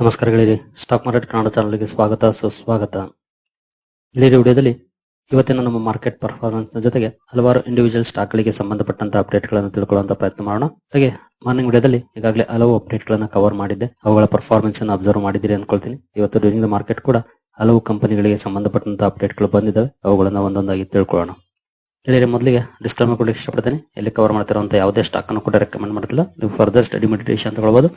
ನಮಸ್ಕಾರಗಳಿರಿ stock market Kannada ಚಾನಲ್ಗೆ ಸ್ವಾಗತ, ಸುಸ್ವಾಗತ. ಇಲ್ಲಿ ವಿಡಿಯೋದಲ್ಲಿ ಇವತ್ತಿನ ನಮ್ಮ ಮಾರ್ಕೆಟ್ ಪರ್ಫಾರ್ಮೆನ್ಸ್ನ ಜೊತೆಗೆ ಹಲವಾರು ಇಂಡಿವಿಜುವಲ್ ಸ್ಟಾಕ್ ಗಳಿಗೆ ಸಂಬಂಧಪಟ್ಟಂತ ಅಪ್ಡೇಟ್ಗಳನ್ನು ತಿಳ್ಕೊಳ್ಳುವಂತ ಪ್ರಯತ್ನ ಮಾಡೋಣ. ಹಾಗೆ ಮಾರ್ನಿಂಗ್ ವಿಡಿಯೋದಲ್ಲಿ ಈಗಾಗಲೇ ಹಲವು ಅಪ್ಡೇಟ್ ಗಳನ್ನ ಕವರ್ ಮಾಡಿದ್ದೆ. ಅವುಗಳ ಪರ್ಫಾರ್ಮೆನ್ಸ್ ಅನ್ನು ಅಬ್ಸರ್ವ್ ಮಾಡಿದಿರಿ ಅನ್ಕೊಳ್ತೀನಿ. ಇವತ್ತು ಡ್ಯೂರಿಂಗ್ ದ ಮಾರ್ಕೆಟ್ ಕೂಡ ಹಲವು ಕಂಪನಿಗಳಿಗೆ ಸಂಬಂಧಪಟ್ಟಂತ ಅಪ್ಡೇಟ್ಗಳು ಬಂದಿದ್ದಾವೆ. ಅವುಗಳನ್ನ ಒಂದೊಂದಾಗಿ ತಿಳ್ಕೊಳ್ಳೋಣ. ಇಲ್ಲಿ ಮೊದಲಿಗೆ ಡಿಸ್ಕ್ಲೈಮರ್ ಕೊಡಲಿಕ್ಕೆ ಇಷ್ಟಪಡ್ತೀನಿ. ಇಲ್ಲಿ ಕವರ್ ಮಾಡ್ತಿರುವಂತ ಯಾವುದೇ ಸ್ಟಾಕ್ ಅನ್ನು ಕೂಡ ರೆಕಮೆಂಡ್ ಮಾಡ್ತಿಲ್ಲ. ನೀವು ಫರ್ದರ್ ಸ್ಟಡಿ ಮೆಡಿಟೇಷನ್ ತಗೊಳ್ಬಹುದು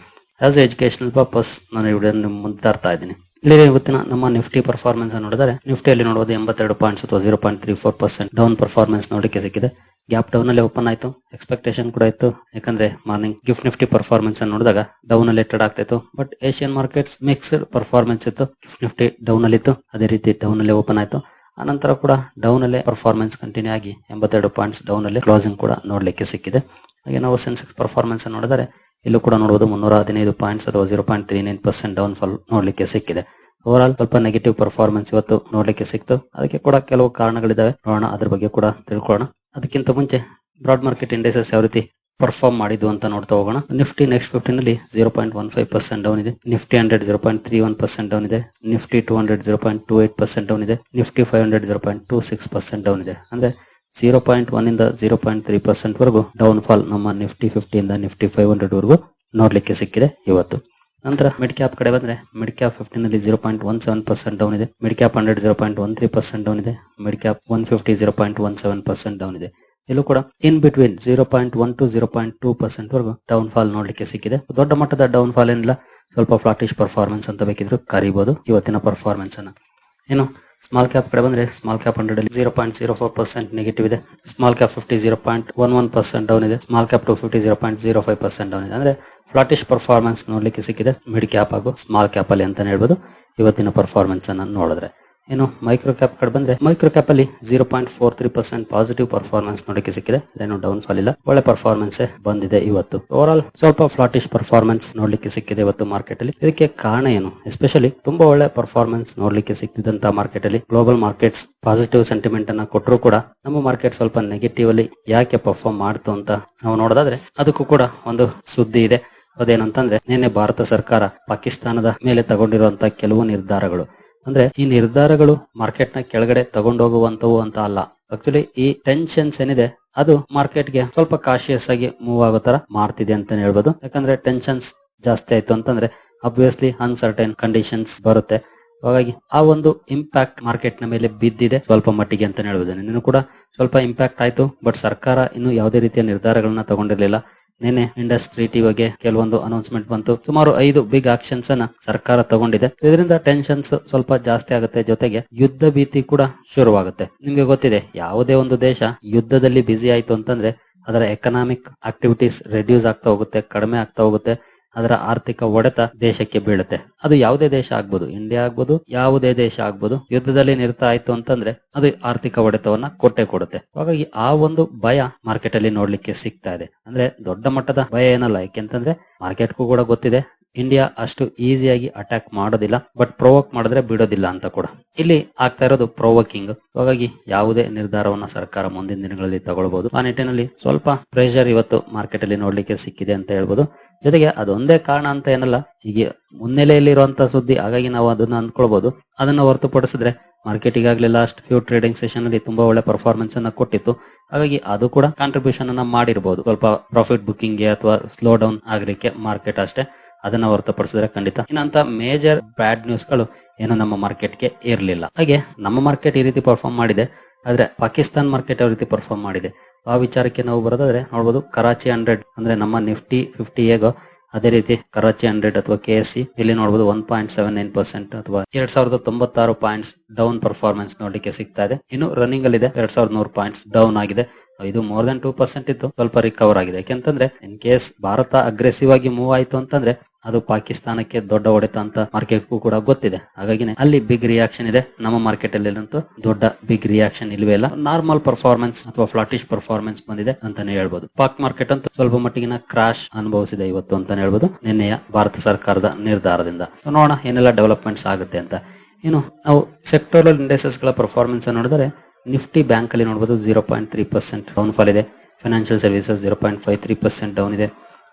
ಆಸ್ ಎಜುಕೇಶನಲ್ ಪರ್ಪಸ್ ನಾನು ವಿಡಿಯೋ ಮುಂದೆ ತರ್ತಾ ಇದ್ದೀನಿ. ಇಲ್ಲಿ ಇವತ್ತಿನ ನಮ್ಮ ನಿಫ್ಟಿ ಪರ್ಫಾರ್ಮೆನ್ಸ್ ನೋಡಿದರೆ ನಿಫ್ಟಿಯಲ್ಲಿ ನೋಡಬಹುದು ಎಂಬತ್ತೆರಡು ಪಾಯಿಂಟ್ಸ್ ಅಥವಾ zero point three four percent down performance ನೋಡಕ್ಕೆ ಸಿಕ್ಕಿದೆ. ಗ್ಯಾಪ್ ಡೌನ್ ಅಲ್ಲಿ ಓಪನ್ ಆಯಿತು ಎಕ್ಸ್ಪೆಕ್ಟೇಷನ್ ಕೂಡ ಇತ್ತು. ಯಾಕಂದ್ರೆ ಮಾರ್ನಿಂಗ್ ಗಿಫ್ಟ್ ನಿಫ್ಟಿ ಪರ್ಫಾರ್ಮೆನ್ಸ್ ನೋಡಿದಾಗ ಡೌನ್ ಅಲ್ಲಿ ಟ್ರೇಡ್ ಆಗ್ತಿತ್ತು. But Asian markets mixed performance ಇತ್ತು. ಗಿಫ್ಟ್ ನಿಫ್ಟಿ ಡೌನ್ ಅಲ್ಲಿ ಇತ್ತು. ಅದೇ ರೀತಿ ಡೌನ್ ಅಲ್ಲಿ ಓಪನ್ ಆಯಿತು. ಆನಂತರ ಕೂಡ ಡೌನ್ ಅಲ್ಲಿ ಪರ್ಫಾರ್ಮೆನ್ಸ್ ಕಂಟಿನ್ಯೂ ಆಗಿ ಎಂಬತ್ತೆರಡು ಪಾಯಿಂಟ್ಸ್ ಡೌನ್ ಅಲ್ಲಿ ಕ್ಲೋಸಿಂಗ್ ಕೂಡ ನೋಡಲಿಕ್ಕೆ ಸಿಕ್ಕಿದೆ. ಹಾಗೆ ನಾವು ಸೆನ್ಸೆಕ್ಸ್ ಪರ್ಫಾರ್ಮೆನ್ಸ್ ನೋಡಿದರೆ ಇಲ್ಲೂ ಕೂಡ ನೋಡಬಹುದು ಮುನ್ನೂರ ಹದಿನೈದು ಪಾಯಿಂಟ್ಸ್ ಅಥವಾ zero point three nine percent down fall ನೋಡ್ಲಿಕ್ಕೆ ಸಿಕ್ಕಿದೆ. ಓವರ್ ಆಲ್ ಸ್ವಲ್ಪ ನೆಗೆಟಿವ್ ಪರ್ಫಾರ್ಮೆನ್ಸ್ ಇವತ್ತು ನೋಡ್ಲಿಕ್ಕೆ ಸಿಕ್ತು. ಅದಕ್ಕೆ ಕೂಡ ಕೆಲವು ಕಾರಣಗಳಿದಾವೆ. ನೋಡೋಣ, ಅದ್ರ ಬಗ್ಗೆ ಕೂಡ ತಿಳ್ಕೊಳ್ಳೋಣ. ಅದಕ್ಕಿಂತ ಮುಂಚೆ ಬ್ರಾಡ್ ಮಾರ್ಕೆಟ್ ಇಂಡೆಕ್ಸಸ್ ಯಾವ ರೀತಿ ಪರ್ಫಾರ್ಮ್ ಮಾಡಿದ್ದು ಅಂತ ನೋಡ್ತಾ ಹೋಗೋಣ. ನಿಫ್ಟಿ ನೆಕ್ಸ್ಟ್ ಫಿಫ್ಟೀನ್ ಅಲ್ಲಿ zero point one five percent down ಇದೆ. Nifty hundred zero point three one percent down ಇದೆ. Nifty two hundred zero point two eight percent down ಇದೆ. Nifty five hundred zero point two six percent down ಇದೆ. ಅಂದ್ರೆ zero point one ಇಂದ zero point three percent ವರೆಗೂ down fall ನಮ್ಮ Nifty fifty ಇಂದ Nifty five hundred ವರೆಗೂ ನೋಡ್ಲಿಕ್ಕೆ ಸಿಕ್ಕಿದೆ ಇವತ್ತು. ನಂತರ ಮಿಡ್ ಕ್ಯಾಪ್ ಕಡೆ ಬಂದ್ರೆ ಮಿಡ್ ಕ್ಯಾಪ್ ಫಿಫ್ಟೀನ್ ಅಲ್ಲಿ zero point one seven percent down ಇದೆ. Mid cap hundred zero point one three percent down ಇದೆ. Mid cap one fifty zero point one seven percent down ಇದೆ. ಇಲ್ಲೂ ಕೂಡ in between zero point one to zero point two percent ವರೆಗೂ down fall ನೋಡ್ಲಿಕ್ಕೆ ಸಿಕ್ಕಿದೆ. ದೊಡ್ಡ ಮಟ್ಟದ down fall ಏನಿಲ್ಲ. ಸ್ವಲ್ಪ ಫ್ಲಾಟಿಶ್ ಪರ್ಫಾರ್ಮೆನ್ಸ್ ಅಂತ ಬೇಕಿದ್ರು ಕರಿಬಹುದು ಇವತ್ತಿನ ಪರ್ಫಾರ್ಮೆನ್ಸ್ ಅನ್ನ. ಏನು ಸ್ಮಾಲ್ ಕ್ಯಾಪ್ ಕಡೆ ಬಂದ್ರೆ ಸ್ಮಾಲ್ ಕ್ಯಾಪ್ ಹಂಡ್ರೆಡ್ ಅಲ್ಲಿ zero point zero four percent negative ಇದೆ. Small cap fifty zero point one one percent down ಇದೆ. Small cap two fifty zero point zero five percent down ಇದೆ. ಅಂದ್ರೆ flattish performance ನೋಡ್ಲಿಕ್ಕೆ ಸಿಕ್ಕಿದೆ. Mid cap ಹಾಗೂ small cap ಅಲ್ಲಿ ಅಂತ ಹೇಳ್ಬೋದು. ಇವತ್ತಿನ ಪರ್ಫಾರ್ಮೆನ್ಸ್ ಅನ್ನ ನೋಡಿದ್ರೆ. ಏನು ಮೈಕ್ರೋ ಕ್ಯಾಪ್ ಕಡೆ ಬಂದ್ರೆ ಮೈಕ್ರೋ ಕ್ಯಾಪ್ ಅಲ್ಲಿ zero point four three percent positive performance ನೋಡಕ್ಕೆ ಸಿಕ್ಕಿದೆ. ಏನು ಡೌನ್ ಫಾಲ್ ಇಲ್ಲ. ಒಳ್ಳೆ ಪರ್ಫಾರ್ಮೆನ್ಸ್ ಬಂದಿದೆ ಇವತ್ತು. ಓವರ್ ಆಲ್ ಸ್ವಲ್ಪ ಫ್ಲಾಟಿಶ್ ಪರ್ಫಾರ್ಮೆನ್ಸ್ ನೋಡ್ಲಿಕ್ಕೆ ಸಿಕ್ಕಿದೆ ಇವತ್ತು ಮಾರ್ಕೆಟ್ ಅಲ್ಲಿ. ಇದಕ್ಕೆ ಕಾರಣ ಏನು? ಎಸ್ಪೆಷಲಿ ತುಂಬಾ ಒಳ್ಳೆ ಪರ್ಫಾರ್ಮೆನ್ಸ್ ನೋಡ್ಲಿಕ್ಕೆ ಸಿಕ್ಕಿದಂತ ಮಾರ್ಕೆಟ್ ಅಲ್ಲಿ ಗ್ಲೋಬಲ್ ಮಾರ್ಕೆಟ್ಸ್ ಪಾಸಿಟಿವ್ ಸೆಂಟಿಮೆಂಟ್ ಅನ್ನ ಕೊಟ್ಟರು ಕೂಡ ನಮ್ಮ ಮಾರ್ಕೆಟ್ ಸ್ವಲ್ಪ ನೆಗೆಟಿವ್ ಅಲ್ಲಿ ಯಾಕೆ ಪರ್ಫಾರ್ಮ್ ಮಾಡ್ತು ಅಂತ ನಾವು ನೋಡೋದಾದ್ರೆ ಅದಕ್ಕೂ ಕೂಡ ಒಂದು ಸುದ್ದಿ ಇದೆ. ಅದೇನಂತಂದ್ರೆ, ನಿನ್ನೆ ಭಾರತ ಸರ್ಕಾರ ಪಾಕಿಸ್ತಾನದ ಮೇಲೆ ತಗೊಂಡಿರುವಂತಹ ಕೆಲವು ನಿರ್ಧಾರಗಳು. ಅಂದ್ರೆ ಈ ನಿರ್ಧಾರಗಳು ಮಾರ್ಕೆಟ್ನ ಕೆಳಗಡೆ ತಗೊಂಡೋಗುವಂತವು ಅಂತ ಅಲ್ಲ. ಆಕ್ಚುಲಿ ಈ ಟೆನ್ಷನ್ಸ್ ಏನಿದೆ, ಅದು ಮಾರ್ಕೆಟ್ಗೆ ಸ್ವಲ್ಪ ಕಾಶಿಯಸ್ ಆಗಿ ಮೂವ್ ಆಗೋ ತರ ಮಾಡ್ತಿದೆ ಅಂತ ಹೇಳ್ಬೋದು. ಯಾಕಂದ್ರೆ ಟೆನ್ಷನ್ಸ್ ಜಾಸ್ತಿ ಆಯ್ತು ಅಂತಂದ್ರೆ ಅಬ್ವಿಯಸ್ಲಿ ಅನ್ಸರ್ಟೈನ್ ಕಂಡೀಷನ್ಸ್ ಬರುತ್ತೆ. ಹಾಗಾಗಿ ಆ ಒಂದು ಇಂಪ್ಯಾಕ್ಟ್ ಮಾರ್ಕೆಟ್ನ ಮೇಲೆ ಬಿದ್ದಿದೆ ಸ್ವಲ್ಪ ಮಟ್ಟಿಗೆ ಅಂತ ಹೇಳ್ಬೋದು. ನಿನ್ನೂ ಕೂಡ ಸ್ವಲ್ಪ ಇಂಪ್ಯಾಕ್ಟ್ ಆಯ್ತು ಬಟ್ ಸರ್ಕಾರ ಇನ್ನು ಯಾವುದೇ ರೀತಿಯ ನಿರ್ಧಾರಗಳನ್ನ ತಗೊಂಡಿರ್ಲಿಲ್ಲ. ನಿನ್ನೆ ಇಂಡಸ್ಟ್ರಿ ಟಿ ಬಗ್ಗೆ ಕೆಲವೊಂದು ಅನೌನ್ಸ್ಮೆಂಟ್ ಬಂತು. ಸುಮಾರು ಐದು ಬಿಗ್ ಆಕ್ಷನ್ಸ್ ಅನ್ನ ಸರ್ಕಾರ ತಗೊಂಡಿದೆ. ಇದರಿಂದ ಟೆನ್ಷನ್ಸ್ ಸ್ವಲ್ಪ ಜಾಸ್ತಿ ಆಗುತ್ತೆ. ಜೊತೆಗೆ ಯುದ್ಧ ಭೀತಿ ಕೂಡ ಶುರುವಾಗುತ್ತೆ. ನಿಮ್ಗೆ ಗೊತ್ತಿದೆ, ಯಾವುದೇ ಒಂದು ದೇಶ ಯುದ್ಧದಲ್ಲಿ ಬ್ಯುಸಿ ಆಯ್ತು ಅಂತಂದ್ರೆ ಅದರ ಎಕನಾಮಿಕ್ ಆಕ್ಟಿವಿಟೀಸ್ ರೆಡ್ಯೂಸ್ ಆಗ್ತಾ ಹೋಗುತ್ತೆ, ಕಡಿಮೆ ಆಗ್ತಾ ಹೋಗುತ್ತೆ. ಅದರ ಆರ್ಥಿಕ ಒಡೆತ ದೇಶಕ್ಕೆ ಬೀಳುತ್ತೆ. ಅದು ಯಾವುದೇ ದೇಶ ಆಗ್ಬೋದು, ಇಂಡಿಯಾ ಆಗ್ಬೋದು, ಯಾವುದೇ ದೇಶ ಆಗ್ಬೋದು, ಯುದ್ಧದಲ್ಲಿ ನಿರತ ಆಯ್ತು ಅಂತಂದ್ರೆ ಅದು ಆರ್ಥಿಕ ಒಡೆತವನ್ನ ಕೊಟ್ಟೆ ಕೊಡುತ್ತೆ. ಹಾಗಾಗಿ ಆ ಒಂದು ಭಯ ಮಾರ್ಕೆಟ್ ಅಲ್ಲಿ ನೋಡ್ಲಿಕ್ಕೆ ಸಿಗ್ತಾ ಇದೆ. ಅಂದ್ರೆ ದೊಡ್ಡ ಮಟ್ಟದ ಭಯ ಏನಲ್ಲ, ಯಾಕೆಂತಂದ್ರೆ ಮಾರ್ಕೆಟ್ಗೂ ಕೂಡ ಗೊತ್ತಿದೆ. ಇಂಡಿಯಾ ಅಷ್ಟು ಈಸಿಯಾಗಿ ಅಟ್ಯಾಕ್ ಮಾಡೋದಿಲ್ಲ ಬಟ್ ಪ್ರೊವೋಕ್ ಮಾಡಿದ್ರೆ ಬಿಡೋದಿಲ್ಲ ಅಂತ ಕೂಡ. ಇಲ್ಲಿ ಆಗ್ತಾ ಇರೋದು ಪ್ರೊವೋಕಿಂಗ್ ಹಾಗಾಗಿ ಯಾವುದೇ ನಿರ್ಧಾರವನ್ನ ಸರ್ಕಾರ ಮುಂದಿನ ದಿನಗಳಲ್ಲಿ ತಗೊಳ್ಬಹುದು ಆ ನಿಟ್ಟಿನಲ್ಲಿ ಸ್ವಲ್ಪ ಪ್ರೆಷರ್ ಇವತ್ತು ಮಾರ್ಕೆಟ್ ಅಲ್ಲಿ ನೋಡ್ಲಿಕ್ಕೆ ಸಿಕ್ಕಿದೆ ಅಂತ ಹೇಳ್ಬೋದು. ಜೊತೆಗೆ ಅದೊಂದೇ ಕಾರಣ ಅಂತ ಏನಲ್ಲ ಈಗ ಮುನ್ನೆಲೆಯಲ್ಲಿರುವಂತಹ ಸುದ್ದಿ, ಹಾಗಾಗಿ ನಾವು ಅದನ್ನ ಅಂದ್ಕೊಳ್ಬಹುದು ಅದನ್ನ ಹೊರತುಪಡಿಸಿದ್ರೆ ಮಾರ್ಕೆಟ್ ಈಗಾಗಲೇ ಲಾಸ್ಟ್ ಫ್ಯೂ ಟ್ರೇಡಿಂಗ್ ಸೆಷನ್ ಅಲ್ಲಿ ತುಂಬಾ ಒಳ್ಳೆ ಪರ್ಫಾರ್ಮೆನ್ಸ್ ಅನ್ನ ಕೊಟ್ಟಿತ್ತು. ಹಾಗಾಗಿ ಅದು ಕೂಡ ಕಾಂಟ್ರಿಬ್ಯೂಷನ್ ಅನ್ನ ಮಾಡಿರಬಹುದು ಸ್ವಲ್ಪ ಪ್ರಾಫಿಟ್ ಬುಕಿಂಗ್ಗೆ ಅಥವಾ ಸ್ಲೋ ಡೌನ್ ಆಗಲಿಕ್ಕೆ ಮಾರ್ಕೆಟ್ ಅಷ್ಟೇ. ಅದನ್ನ ಹೊರತುಪಡಿಸಿದ್ರೆ ಖಂಡಿತ. ಇನ್ನಂತ ಮೇಜರ್ ಬ್ಯಾಡ್ ನ್ಯೂಸ್ಗಳು ಏನು ನಮ್ಮ ಮಾರ್ಕೆಟ್ಗೆ ಇರಲಿಲ್ಲ. ಹಾಗೆ ನಮ್ಮ ಮಾರ್ಕೆಟ್ ಈ ರೀತಿ ಪರ್ಫಾರ್ಮ್ ಮಾಡಿದೆ, ಆದ್ರೆ ಪಾಕಿಸ್ತಾನ್ ಮಾರ್ಕೆಟ್ ಯಾವ ರೀತಿ ಪರ್ಫಾರ್ಮ್ ಮಾಡಿದೆ. ಆ ವಿಚಾರಕ್ಕೆ ನಾವು ಬರೋದಾದ್ರೆ ನೋಡಬಹುದು ಕರಾಚಿ ಹಂಡ್ರೆಡ್ ಅಂದ್ರೆ ನಮ್ಮ ನಿಫ್ಟಿ ಫಿಫ್ಟಿ ಹೇಗೋ ಅದೇ ರೀತಿ ಕರಾಚಿ ಹಂಡ್ರೆಡ್ ಅಥವಾ ಕೆ ಎಸ್ ಇಲ್ಲಿ ನೋಡಬಹುದು one point seven nine percent ಅಥವಾ ಎರಡ್ ಸಾವಿರದ ತೊಂಬತ್ತಾರು ಪಾಯಿಂಟ್ಸ್ ಡೌನ್ ಪರ್ಫಾರ್ಮೆನ್ಸ್ ನೋಡಲಿಕ್ಕೆ ಸಿಗ್ತಾ ಇದೆ. ಇನ್ನು ರನ್ನಿಂಗ್ ಅಲ್ಲಿ ಇದೆ ಎರಡ್ ಸಾವಿರದ ನೂರು ಪಾಯಿಂಟ್ಸ್ ಡೌನ್ ಆಗಿದೆ. ಇದು ಮೋರ್ ದನ್ ಟೂ ಪರ್ಸೆಂಟ್ ಇತ್ತು. ಸ್ವಲ್ಪ ರಿಕವರ್ ಆಗಿದೆ. ಯಾಕೆಂತಂದ್ರೆ ಇನ್ ಕೇಸ್ ಭಾರತ ಅಗ್ರೆಸಿವ್ ಆಗಿ ಮೂವ್ ಆಯ್ತು ಅಂತಂದ್ರೆ ಅದು ಪಾಕಿಸ್ತಾನಕ್ಕೆ ದೊಡ್ಡ ಹೊಡೆತ ಅಂತ ಮಾರ್ಕೆಟ್ಗೂ ಕೂಡ ಗೊತ್ತಿದೆ. ಹಾಗಾಗಿ ಅಲ್ಲಿ ಬಿಗ್ ರಿಯಾಕ್ಷನ್ ಇದೆ. ನಮ್ಮ ಮಾರ್ಕೆಟ್ ಅಲ್ಲಿ ದೊಡ್ಡ ಬಿಗ್ ರಿಯಾಕ್ಷನ್ ಇಲ್ವೇ ಇಲ್ಲ. ನಾರ್ಮಲ್ ಪರ್ಫಾರ್ಮೆನ್ಸ್ ಅಥವಾ ಫ್ಲಾಟಿಶ್ ಪರ್ಫಾರ್ಮೆನ್ಸ್ ಬಂದಿದೆ ಅಂತಾನೆ ಹೇಳ್ಬೋದು. ಪಾಕ್ ಮಾರ್ಕೆಟ್ ಅಂತ ಸ್ವಲ್ಪ ಮಟ್ಟಿಗಿನ ಕ್ರಾಶ್ ಅನುಭವಿಸಿದೆ ಇವತ್ತು ಅಂತಾನೆ ಹೇಳ್ಬೋದು. ನಿನ್ನೆಯ ಭಾರತ ಸರ್ಕಾರದ ನಿರ್ಧಾರದಿಂದ. ನೋಡೋಣ ಏನೆಲ್ಲ ಡೆವಲಪ್ಮೆಂಟ್ಸ್ ಆಗುತ್ತೆ ಅಂತ. ಏನು, ನಾವು ಸೆಕ್ಟೋರಲ್ ಇಂಡಸ್ಟ್ರೀಸ್ಗಳ ಪರ್ಫಾರ್ಮೆನ್ಸ್ ನೋಡಿದ್ರೆ ನಿಫ್ಟಿ ಬ್ಯಾಂಕ್ ಅಲ್ಲಿ ನೋಡಬಹುದು zero point three percent down fall ಇದೆ. Financial services zero point five three percent down ಇದೆ.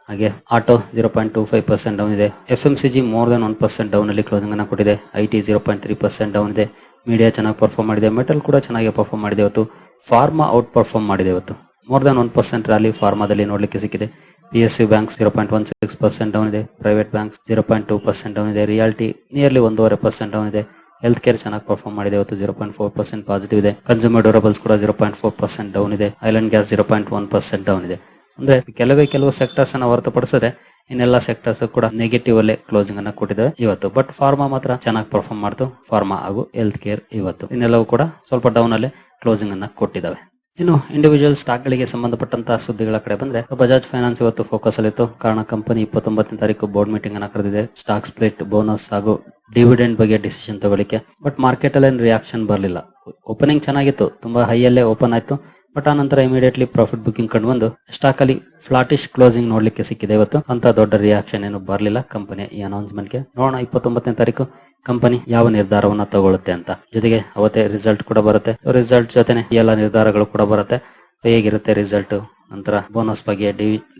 ಹಾಗೆ auto zero point two five percent down ಇದೆ. F M C G more than one percent down ಅಲ್ಲಿ closing ಅನ್ನ ಕೊಟ್ಟಿದೆ. I T zero point three percent down ಇದೆ. Media ಚೆನ್ನಾಗಿ perform ಮಾಡಿದೆ. Metal ಕೂಡ ಚೆನ್ನಾಗಿ ಪರ್ಫಾರ್ಮ್ ಮಾಡಿದೆ ಇವತ್ತು. ಫಾರ್ಮಾ ಔಟ್ ಪರ್ಫಾರ್ಮ್ ಮಾಡಿದೆ ಇವತ್ತು. More than one percent rally ಫಾರ್ಮಾದಲ್ಲಿ ನೋಡ್ಲಿಕ್ಕೆ ಸಿಕ್ಕಿದೆ. P S U bank zero point one six percent down ಇದೆ. Private banks zero point two percent down ಇದೆ. ರಿಯಾಲಿಟಿ ನಿಯರ್ಲಿ ಒಂದೂವರೆ ಪರ್ಸೆಂಟ್ ಡೌನ್ ಇದೆ. ಹೆಲ್ತ್ ಕೇರ್ ಚೆನ್ನಾಗಿ perform ಮಾಡಿದೆ ಇವತ್ತು. Zero point four percent positive ಇದೆ. ಕನ್ಸ್ಯೂಮರ್ ಡ್ಯೂರಬಲ್ಸ್ ಕೂಡ zero point four percent down ಇದೆ. Oil and gas zero point one percent down ಇದೆ. ಅಂದ್ರೆ ಕೆಲವೇ ಕೆಲವು ಸೆಕ್ಟರ್ಸ್ ಅನ್ನ ಹೊರತುಪಡಿಸದೆ ಇನ್ನೆಲ್ಲ ಸೆಕ್ಟರ್ಸ್ ಕೂಡ ನೆಗೆಟಿವ್ ಅಲ್ಲೇ ಕ್ಲೋಸಿಂಗ್ ಅನ್ನ ಕೊಟ್ಟಿದೆ ಇವತ್ತು. ಬಟ್ ಫಾರ್ಮಾ ಮಾತ್ರ ಚೆನ್ನಾಗಿ ಪರ್ಫಾರ್ಮ್ ಮಾಡ್ತು. ಫಾರ್ಮಾ ಹಾಗೂ ಹೆಲ್ತ್ ಕೇರ್ ಇವತ್ತು. ಇನ್ನೆಲ್ಲವೂ ಕೂಡ ಸ್ವಲ್ಪ ಡೌನ್ ಅಲ್ಲೇ ಕ್ಲೋಸಿಂಗ್ ಅನ್ನ ಕೊಟ್ಟಿದ್ದಾವೆ ಇನ್ನು ಇಂಡಿವಿಜುವಲ್ ಸ್ಟಾಕ್ ಗಳಿಗೆ ಸಂಬಂಧಪಟ್ಟಂತಹ ಸುದ್ದಿಗಳ ಕಡೆ ಬಂದ್ರೆ ಬಜಾಜ್ ಫೈನಾನ್ಸ್ ಇವತ್ತು ಫೋಕಸ್ ಅಲ್ಲಿತ್ತು. ಕಾರಣ ಕಂಪನಿ ಇಪ್ಪತ್ತೊಂಬತ್ತನೇ ತಾರೀಕು ಬೋರ್ಡ್ ಮೀಟಿಂಗ್ ಅನ್ನ ಕರೆದಿದೆ. ಸ್ಟಾಕ್ ಸ್ಪ್ಲಿಟ್ ಬೋನಸ್ ಹಾಗೂ ಡಿವಿಡೆಂಡ್ ಬಗ್ಗೆ ಡಿಸಿಷನ್ ತಗೊಳ್ಳಿಕ್ಕೆ. ಬಟ್ ಮಾರ್ಕೆಟ್ ಅಲ್ಲಿ ರಿಯಾಕ್ಷನ್ ಬರಲಿಲ್ಲ. ಓಪನಿಂಗ್ ಚೆನ್ನಾಗಿತ್ತು. ತುಂಬಾ ಹೈ ಅಲ್ಲೇ ಓಪನ್ ಆಯ್ತು. ಬಟ್ ಆ ನಂತರ ಇಮಿಡಿಯೇಟ್ಲಿ ಪ್ರಾಫಿಟ್ ಬುಕಿಂಗ್ ಕಂಡು ಬಂದು ಸ್ಟಾಕ್ ಅಲ್ಲಿ ಫ್ಲಾಟಿಶ್ ಕ್ಲೋಸಿಂಗ್ ನೋಡ್ಲಿಕ್ಕೆ ಸಿಕ್ಕಿದೆ ಇವತ್ತು. ಅಂತ ದೊಡ್ಡ ರಿಯಾಕ್ಷನ್ ಏನು ಬರಲಿಲ್ಲ ಕಂಪನಿ ಈ ಅನೌನ್ಸ್ಮೆಂಟ್ಗೆ. ನೋಡೋಣ ಇಪ್ಪತ್ತೊಂಬತ್ತನೇ ತಾರೀಕು ಕಂಪನಿ ಯಾವ ನಿರ್ಧಾರವನ್ನ ತಗೊಳುತ್ತೆ ಅಂತ. ಜೊತೆಗೆ ಅವತ್ತೇ ರಿಸಲ್ಟ್ ಕೂಡ ಬರುತ್ತೆ. ರಿಸಲ್ಟ್ ಜೊತೆನೆ ಎಲ್ಲ ನಿರ್ಧಾರಗಳು ಕೂಡ ಬರುತ್ತೆ. ಹೇಗಿರುತ್ತೆ ರಿಸಲ್ಟ್ ನಂತರ ಬೋನಸ್ ಬಗ್ಗೆ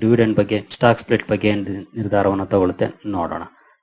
ಡಿವಿಡೆಂಡ್ ಬಗ್ಗೆ ಸ್ಟಾಕ್ ಸ್ಪ್ಲಿಟ್ ಬಗ್ಗೆ ನಿರ್ಧಾರವನ್ನ ತಗೊಳುತ್ತೆ ನೋಡೋಣ.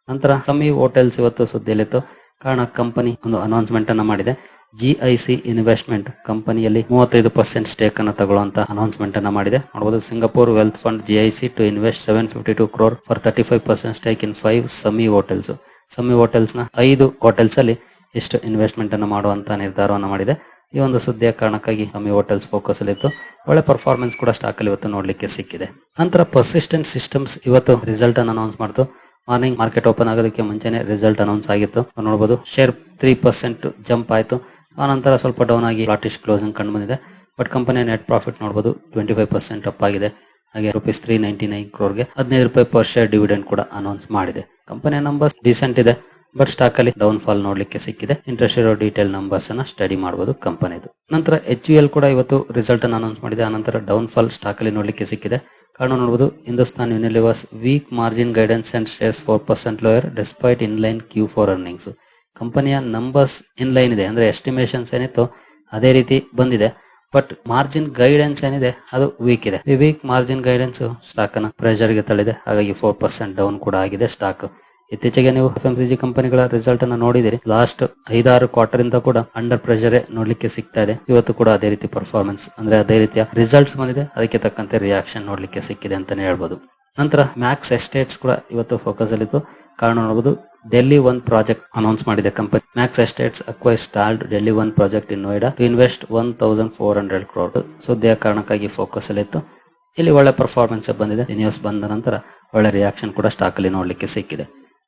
ನಂತರ ಸಮೀ ಹೋಟೆಲ್ಸ್ ಇವತ್ತು ಸುದ್ದಿಯಲ್ಲಿತ್ತು. ಕಾರಣ ಕಂಪನಿ ಒಂದು ಅನೌನ್ಸ್ಮೆಂಟ್ ಅನ್ನ ಮಾಡಿದೆ. ಜಿಐಸಿ ಇನ್ವೆಸ್ಟ್ಮೆಂಟ್ ಕಂಪನಿಯಲ್ಲಿ ಮೂವತ್ತೈದು ಪರ್ಸೆಂಟ್ ಸ್ಟೇಕ್ ಅನ್ನು ತಗೊಳ್ಳುವಂತ ಅನೌನ್ಸ್ಮೆಂಟ್ ಅನ್ನ ಮಾಡಿದೆ. ನೋಡಬಹುದು Singapore wealth fund GIC to invest seven fifty two crore for thirty five percent stake in five Samhi hotels Samhi ಹೋಟೆಲ್ಸ್ನ ಐದು ಹೋಟೆಲ್ಸ್ ಅಲ್ಲಿ ಎಷ್ಟು ಇನ್ವೆಸ್ಟ್ಮೆಂಟ್ ಅನ್ನು ಮಾಡುವಂತ ನಿರ್ಧಾರವನ್ನು ಮಾಡಿದೆ. ಈ ಒಂದು ಸುದ್ದಿಯ ಕಾರಣಕ್ಕಾಗಿ ಸಮಿ ಹೋಟೆಲ್ಸ್ ಫೋಕಸ್ ಅಲ್ಲಿತ್ತು ಒಳ್ಳೆ ಪರ್ಫಾರ್ಮೆನ್ಸ್ ಕೂಡ ಸ್ಟಾಕ್ ಅಲ್ಲಿ ಇವತ್ತು ನೋಡ್ಲಿಕ್ಕೆ ಸಿಕ್ಕಿದೆ. ನಂತರ ಪರ್ಸಿಸ್ಟೆಂಟ್ ಸಿಸ್ಟಮ್ಸ್ ಇವತ್ತು ರಿಸಲ್ಟ್ ಅನ್ನು ಅನೌನ್ಸ್ ಮಾಡ್ತು. ಮಾರ್ನಿಂಗ್ ಮಾರ್ಕೆಟ್ ಓಪನ್ ಆಗೋದಕ್ಕೆ ಮುಂಚೆನೆ ರಿಸಲ್ಟ್ ಅನೌನ್ಸ್ ಆಗಿತ್ತು. ನೋಡಬಹುದು ಶೇರ್ ತ್ರೀ ಪರ್ಸೆಂಟ್ ಜಂಪ್ ಆಯಿತು. ಆ ನಂತರ ಸ್ವಲ್ಪ ಡೌನ್ ಆಗಿ ಲಾಟಿಸ್ಟ್ ಕ್ಲೋಸಿಂಗ್ ಕಂಡು ಬಂದಿದೆ. ಬಟ್ ಕಂಪನಿ ನೆಟ್ ಪ್ರಾಫಿಟ್ ನೋಡಬಹುದು ಟ್ವೆಂಟಿ ಫೈವ್ ಪರ್ಸೆಂಟ್ ಅಪ್ ಆಗಿದೆ. ಹಾಗೆ ರುಪೀಸ್ ತ್ರೀ ನೈಂಟಿ ನೈನ್ ಕ್ರೋರ್ಗೆ ಹದಿನೈದು ರೂಪಾಯಿ ಪರ್ ಶೇರ್ ಡಿವಿಡೆಂಡ್ ಕೂಡ ಅನೌನ್ಸ್ ಮಾಡಿದೆ. ಕಂಪನಿಯ ನಂಬರ್ಸ್ ರೀಸೆಂಟ್ ಇದೆ ಬಟ್ ಸ್ಟಾಕ್ ಅಲ್ಲಿ ಡೌನ್ ಫಾಲ್ ನೋಡ್ಲಿಕ್ಕೆ ಸಿಕ್ಕಿದೆ. ಇಂಟ್ರೆಸ್ಟ್ ಇರೋ ಡೀಟೇಲ್ ನಂಬರ್ಸ್ ಅನ್ನ ಸ್ಟಡಿ ಮಾಡಬಹುದು ಕಂಪನಿದು ನಂತರ ಎಚ್ ಯು ಎಲ್ ಕೂಡ ಇವತ್ತು ರಿಸಲ್ಟ್ ಅನ್ನು ಅನೌನ್ಸ್ ಮಾಡಿದೆ. ಆನಂತರ ಡೌನ್ ಫಾಲ್ ಸ್ಟಾಕ್ ಅಲ್ಲಿ ನೋಡ್ಲಿಕ್ಕೆ ಸಿಕ್ಕಿದೆ. ಕಾರಣ ನೋಡಬಹುದು Hindustan Unilever's weak margin guidance and shares four percent lower despite in line Q four earnings ಕಂಪನಿಯ ನಂಬರ್ಸ್ ಇನ್ ಲೈನ್ ಇದೆ, ಅಂದ್ರೆ ಎಸ್ಟಿಮೇಷನ್ಸ್ ಏನಿತ್ತು ಅದೇ ರೀತಿ ಬಂದಿದೆ. ಬಟ್ ಮಾರ್ಜಿನ್ ಗೈಡೆನ್ಸ್ ಏನಿದೆ, ಅದು ವೀಕ್ ಇದೆ. ಈ ವೀಕ್ ಮಾರ್ಜಿನ್ ಗೈಡೆನ್ಸ್ ಸ್ಟಾಕ್ ಅನ್ನ ಪ್ರೆಷರ್ಗೆ ತಳ್ಳಿದೆ, ಹಾಗಾಗಿ ಫೋರ್ ಪರ್ಸೆಂಟ್ ಡೌನ್ ಕೂಡ ಆಗಿದೆ ಸ್ಟಾಕ್ ಇತ್ತೀಚೆಗೆ ನೀವು ಎಫ್ ಎಂ ಸಿ ಜಿ ಕಂಪನಿಗಳ ರಿಸಲ್ಟ್ ಅನ್ನು ನೋಡಿದಿರಿ. ಲಾಸ್ಟ್ ಐದಾರು ಕ್ವಾರ್ಟರ್ ಇಂದ ಕೂಡ ಅಂಡರ್ ಪ್ರೆಷರ್ ನೋಡ್ಲಿಕ್ಕೆ ಸಿಗ್ತಾ ಇದೆ. ಇವತ್ತು ಕೂಡ ಅದೇ ರೀತಿ ಪರ್ಫಾರ್ಮೆನ್ಸ್ ಅಂದ್ರೆ ಅದೇ ರೀತಿಯ ರಿಸಲ್ಟ್ಸ್ ಬಂದಿದೆ. ಅದಕ್ಕೆ ತಕ್ಕಂತೆ ರಿಯಾಕ್ಷನ್ ನೋಡ್ಲಿಕ್ಕೆ ಸಿಕ್ಕಿದೆ ಅಂತಾನೆ ಹೇಳ್ಬೋದು. ನಂತರ ಮ್ಯಾಕ್ಸ್ ಎಸ್ಟೇಟ್ಸ್ ಕೂಡ ಇವತ್ತು ಫೋಕಸ್ ಅಲ್ಲಿತ್ತು. ಕಾರಣ ನೋಡಬಹುದು ಡೆಲ್ಲಿ ಒನ್ ಪ್ರಾಜೆಕ್ಟ್ ಅನೌನ್ಸ್ ಮಾಡಿದೆ company Max estates ಅಕ್ವೈ stalled Delhi one project in Noida to invest one thousand four hundred crore ಸುದ್ದಿಯ ಕಾರಣಕ್ಕಾಗಿ ಫೋಕಸ್ ಅಲ್ಲಿತ್ತು. ಇಲ್ಲಿ ಒಳ್ಳೆ ಪರ್ಫಾರ್ಮೆನ್ಸ್ ಬಂದಿದೆ. ನ್ಯೂಸ್ ಬಂದ ನಂತರ ಒಳ್ಳೆ ರಿಯಾಕ್ಷನ್ ಕೂಡ ಸ್ಟಾಕ್ ಅಲ್ಲಿ ನೋಡ್ಲಿಕ್ಕೆ ಸಿಕ್ಕಿದೆ.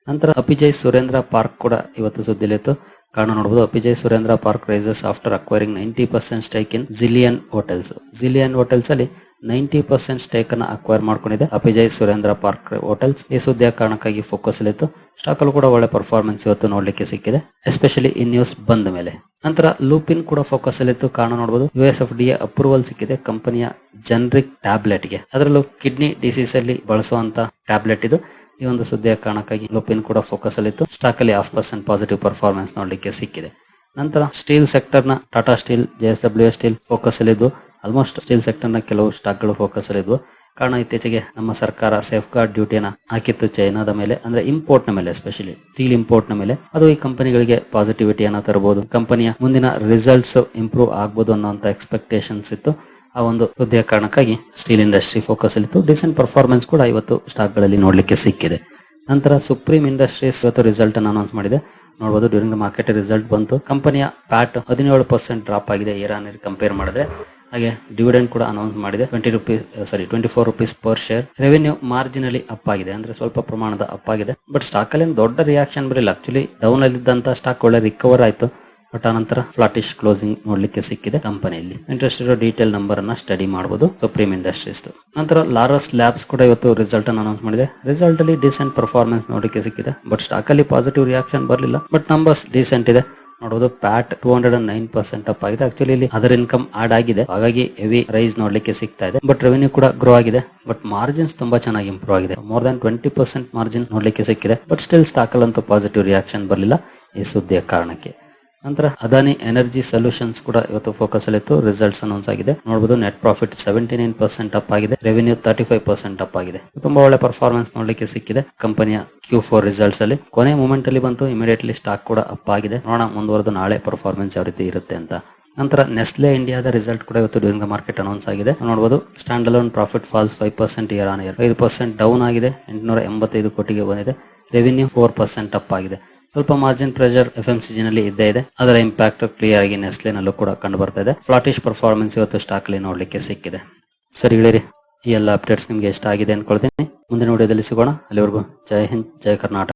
ನಂತರ ಅಪಿಜಯ್ ಸುರೇಂದ್ರ ಪಾರ್ಕ್ ಕೂಡ ಇವತ್ತು ಸುದ್ದಿಲಿತ್ತು. ಕಾರಣ ನೋಡಬಹುದು Apeejay Surendra park rises after acquiring ninety percent stake in Zillion hotels Zillion hotels ಅಲ್ಲಿ ನೈಂಟಿ ಪರ್ಸೆಂಟ್ ಸ್ಟೇಕ್ ಅನ್ನ ಅಕ್ವೈರ್ ಮಾಡ್ಕೊಂಡಿದೆ ಅಪಿಜಯ್ ಸುರೇಂದ್ರ ಪಾರ್ಕ್ ಹೋಟೆಲ್ಸ್ ಈ ಸುದ್ದಿಯ ಕಾರಣಕ್ಕಾಗಿ ಫೋಕಸ್ ಅಲ್ಲಿತ್ತು ಸ್ಟಾಕ್ ಅಲ್ಲಿ ಕೂಡ ಒಳ್ಳೆ ಪರ್ಫಾರ್ಮೆನ್ಸ್ ಇವತ್ತು ನೋಡ್ಲಿಕ್ಕೆ ಸಿಕ್ಕಿದೆ ಎಸ್ಪೆಷಲಿ ಈ ನ್ಯೂಸ್ ಬಂದ ಮೇಲೆ. ನಂತರ ಲೂಪಿನ್ ಕೂಡ ಫೋಕಸ್ ಅಲ್ಲಿತ್ತು. ಕಾರಣ ನೋಡಬಹುದು U S F D approval ಸಿಕ್ಕಿದೆ ಕಂಪನಿಯ ಜನರಿಕ್ ಟ್ಯಾಬ್ಲೆಟ್ಗೆ. ಅದರಲ್ಲೂ ಕಿಡ್ನಿ ಡಿಸೀಸ್ ಅಲ್ಲಿ ಬಳಸುವಂತ ಟ್ಯಾಬ್ಲೆಟ್ ಇದು. ಈ ಒಂದು ಸುದ್ದಿಯ ಕಾರಣಕ್ಕಾಗಿ ಲೋಪಿನ್ ಕೂಡ ಫೋಕಸ್ ಅಲ್ಲಿತ್ತು. ಸ್ಟಾಕ್ ಅಲ್ಲಿ ಹಾಫ್ ಪರ್ಸೆಂಟ್ ಪಾಸಿಟಿವ್ ಪರ್ಫಾರ್ಮೆನ್ಸ್ ನೋಡ್ಲಿಕ್ಕೆ ಸಿಕ್ಕಿದೆ. ನಂತರ steel ಸೆಕ್ಟರ್ನ Tata steel J S W steel focus ಅಲ್ಲಿದ್ದು. ಆಲ್ಮೋಸ್ಟ್ ಸ್ಟೀಲ್ ಸೆಕ್ಟರ್ನ ಕೆಲವು ಸ್ಟಾಕ್ಗಳು ಫೋಕಸ್ ಅಲ್ಲಿದ್ವು. ಕಾರಣ ಇತ್ತೀಚೆಗೆ ನಮ್ಮ ಸರ್ಕಾರ ಸೇಫ್ ಗಾರ್ಡ್ ಡ್ಯೂಟಿಯನ್ನ ಹಾಕಿತ್ತು ಚೈನಾದ ಮೇಲೆ, ಅಂದ್ರೆ ಇಂಪೋರ್ಟ್ನ ಮೇಲೆ ಎಸ್ಪೆಷಲಿ ಸ್ಟೀಲ್ ಇಂಪೋರ್ಟ್ನ ಮೇಲೆ. ಅದು ಈ ಕಂಪನಿಗಳಿಗೆ ಪಾಸಿಟಿವಿಟಿಯನ್ನ ತರಬಹುದು ಕಂಪನಿಯ ಮುಂದಿನ ರಿಸಲ್ಟ್ಸ್ ಇಂಪ್ರೂವ್ ಆಗ್ಬೋದು ಅನ್ನೋಂತ ಎಕ್ಸ್ಪೆಕ್ಟೇಷನ್ಸ್ ಇತ್ತು. ಆ ಒಂದು ಸುದ್ದಿಯ ಕಾರಣಕ್ಕಾಗಿ ಸ್ಟೀಲ್ ಇಂಡಸ್ಟ್ರಿ ಫೋಕಸ್ ಅಲ್ಲಿತ್ತು ಡಿಸೆಂಟ್ ಪರ್ಫಾರ್ಮೆನ್ಸ್ ಕೂಡ ಇವತ್ತು ಸ್ಟಾಕ್ಗಳಲ್ಲಿ ನೋಡ್ಲಿಕ್ಕೆ ಸಿಕ್ಕಿದೆ. ನಂತರ ಸುಪ್ರೀಂ ಇಂಡಸ್ಟ್ರೀಸ್ ಇವತ್ತು ರಿಸಲ್ಟ್ ಅನ್ನು ಅನೌನ್ಸ್ ಮಾಡಿದೆ. ನೋಡಬಹುದು ಡ್ಯೂರಿಂಗ್ ದ ಮಾರ್ಕೆಟ್ ರಿಸಲ್ಟ್ ಬಂತು. ಕಂಪನಿಯ ಪ್ಯಾಟ್ ಹದಿನೇಳು ಪರ್ಸೆಂಟ್ ಡ್ರಾಪ್ ಆಗಿದೆ ಇರಾನ್ ಕಂಪೇರ್ ಮಾಡಿದ್ರೆ. ಹಾಗೆ ಡಿವಿಡೆಂಡ್ ಕೂಡ ಅನೌನ್ಸ್ ಮಾಡಿದೆ. Twenty rupees sorry twenty four rupees per share revenue marginally up ಆಗಿದೆ. ಅಂದ್ರೆ ಸ್ವಲ್ಪ ಪ್ರಮಾಣದ ಅಪ್ ಆಗಿದೆ. ಬಟ್ ಸ್ಟಾಕ್ ಅಲ್ಲಿ ದೊಡ್ಡ ರಿಯಾಕ್ಷನ್ ಬರಲಿಲ್ಲ. ಆಕ್ಚುಲಿ ಡೌನ್ ಅಲ್ಲಿದ್ದಂತ ಸ್ಟಾಕ್ ಒಳ್ಳೆ ರಿಕವರ್ ಆಯ್ತು. ಬಟ್ ಆನಂತರ ಫ್ಲಾಟಿಶ್ ಕ್ಲೋಸಿಂಗ್ ನೋಡ್ಲಿಕ್ಕೆ ಸಿಕ್ಕಿದೆ ಕಂಪನಿಯಲ್ಲಿ ಇಂಟ್ರೆಸ್ಟ್ ಇರೋ ಡೀಟೇಲ್ ನಂಬರ್ ಅನ್ನ ಸ್ಟಡಿ ಮಾಡಬಹುದು ಸುಪ್ರೀಂ ಇಂಡಸ್ಟ್ರೀಸ್ ನಂತರ ಲಾರಸ್ ಲ್ಯಾಬ್ಸ್ ಕೂಡ ಇವತ್ತು ರಿಸಲ್ಟ್ ಅನ್ನು ಅನೌನ್ಸ್ ಮಾಡಿದೆ. ರಿಸಲ್ಟ್ ಅಲ್ಲಿ ಡಿಸೆಂಟ್ ಪರ್ಫಾರ್ಮೆನ್ಸ್ ನೋಡಲಿಕ್ಕೆ ಸಿಕ್ಕಿದೆ. ಬಟ್ ಸ್ಟಾಕ್ ಅಲ್ಲಿ ಪಾಸಿಟಿವ್ ರಿಯಾಕ್ಷನ್ ಬರಲಿಲ್ಲ. ಬಟ್ ನಂಬರ್ಸ್ ಡಿಸೆಂಟ್ ಇದೆ. ನೋಡೋದು PAT two hundred and nine percent up ಆಗಿದೆ. ಆಕ್ಚುಲಿ ಇಲ್ಲಿ ಅದರ್ ಇನ್ಕಮ್ ಆಡ್ ಆಗಿದೆ. ಹಾಗಾಗಿ ಹೆವಿ ರೈಸ್ ನೋಡ್ಲಿಕ್ಕೆ ಸಿಗ್ತಾ ಇದೆ. ಬಟ್ ರೆವೆನ್ಯೂ ಕೂಡ ಗ್ರೋ ಆಗಿದೆ. ಬಟ್ ಮಾರ್ಜಿನ್ಸ್ ತುಂಬಾ ಚೆನ್ನಾಗಿ ಇಂಪ್ರೂವ್ ಆಗಿದೆ. More than twenty percent margin ನೋಡ್ಲಿಕ್ಕೆ ಸಿಕ್ಕಿದೆ. ಬಟ್ ಸ್ಟಿಲ್ ಸ್ಟಾಕ್ ಅಲ್ಲಂತೂ ಪಾಸಿಟಿವ್ ರಿಯಾಕ್ಷನ್ ಬರಲಿಲ್ಲ. ಈ ಸುದ್ದಿಯ ಕಾರಣಕ್ಕೆ. ನಂತರ ಅದಾನಿ ಎನರ್ಜಿ ಸೊಲ್ಯೂಷನ್ಸ್ ಕೂಡ ಇವತ್ತು ಫೋಕಸ್ ಅಲ್ಲಿ ಇತ್ತು. ರಿಸಲ್ಟ್ಸ್ ಅನೌನ್ಸ್ ಆಗಿದೆ. ನೋಡಬಹುದು net profit seventy nine percent up ಆಗಿದೆ. Revenue thirty five percent up ಆಗಿದೆ. ತುಂಬಾ ಒಳ್ಳೆ ಪರ್ಫಾರ್ಮೆನ್ಸ್ ನೋಡ್ಲಿಕ್ಕೆ ಸಿಕ್ಕಿದೆ ಕಂಪನಿಯ ಕ್ಯೂ ಫೋರ್ ರಿಸಲ್ಟ್ಸ್ ಅಲ್ಲಿ. ಕೊನೆ ಮೂಮೆಂಟ್ ಅಲ್ಲಿ ಬಂತು ಇಮಿಡಿಯೇಟ್ಲಿ ಸ್ಟಾಕ್ ಕೂಡ ಅಪ್ ಆಗಿದೆ. ನೋಡೋಣ ಮುಂದುವರೆದು ನಾಳೆ ಪರ್ಫಾರ್ಮೆನ್ಸ್ ಯಾವ ರೀತಿ ಇರುತ್ತೆ ಅಂತ. ನಂತರ ನೆಸ್ಲೆ ಇಂಡಿಯಾದ ರಿಸಲ್ಟ್ ಕೂಡ ಇವತ್ತು ಡ್ಯೂರಿಂಗ್ ದ ಮಾರ್ಕೆಟ್ ಅನೌನ್ಸ್ ಆಗಿದೆ. ನೋಡಬಹುದು standalone profit falls five percent year on year ಐದು ಪರ್ಸೆಂಟ್ ಡೌನ್ ಆಗಿದೆ. ಎಂಟುನೂರ ಎಂಬತ್ತೈದು ಕೋಟಿಗೆ ಬಂದಿದೆ. ರೆವಿನ್ಯೂ ಫೋರ್ ಪರ್ಸೆಂಟ್ ಅಪ್ ಆಗಿದೆ. ಸ್ವಲ್ಪ ಮಾರ್ಜಿನ್ ಪ್ರೆಷರ್ ಎಫ್ ಎಂ ನಲ್ಲಿ ಇದ್ದೇ ಇದೆ. ಅದರ ಇಂಪ್ಯಾಕ್ಟ್ ಕ್ಲಿಯರ್ ಆಗಿ ನೆಸ್ಲೆ ನಲ್ಲೂ ಕೂಡ ಕಂಡು ಬರ್ತಾ ಇದೆ. ಫ್ಲಾಟಿಶ್ ಪರ್ಫಾರ್ಮೆನ್ಸ್ ಇವತ್ತು ಸ್ಟಾಕ್ ಅಲ್ಲಿ ನೋಡ್ಲಿಕ್ಕೆ ಸಿಕ್ಕಿದೆ. ಸರಿ ಹೇಳಿರಿ ಈ ಎಲ್ಲ ಅಪ್ಡೇಟ್ಸ್ ನಿಮ್ಗೆ ಇಷ್ಟ ಆಗಿದೆ ಅನ್ಕೊಳ್ತೀನಿ. ಮುಂದಿನ ವಿಡಿಯೋದಲ್ಲಿ ಸಿಗೋಣ. ಅಲ್ಲಿವರೆಗೂ ಜೈ ಹಿಂದ್, ಜೈ ಕರ್ನಾಟಕ.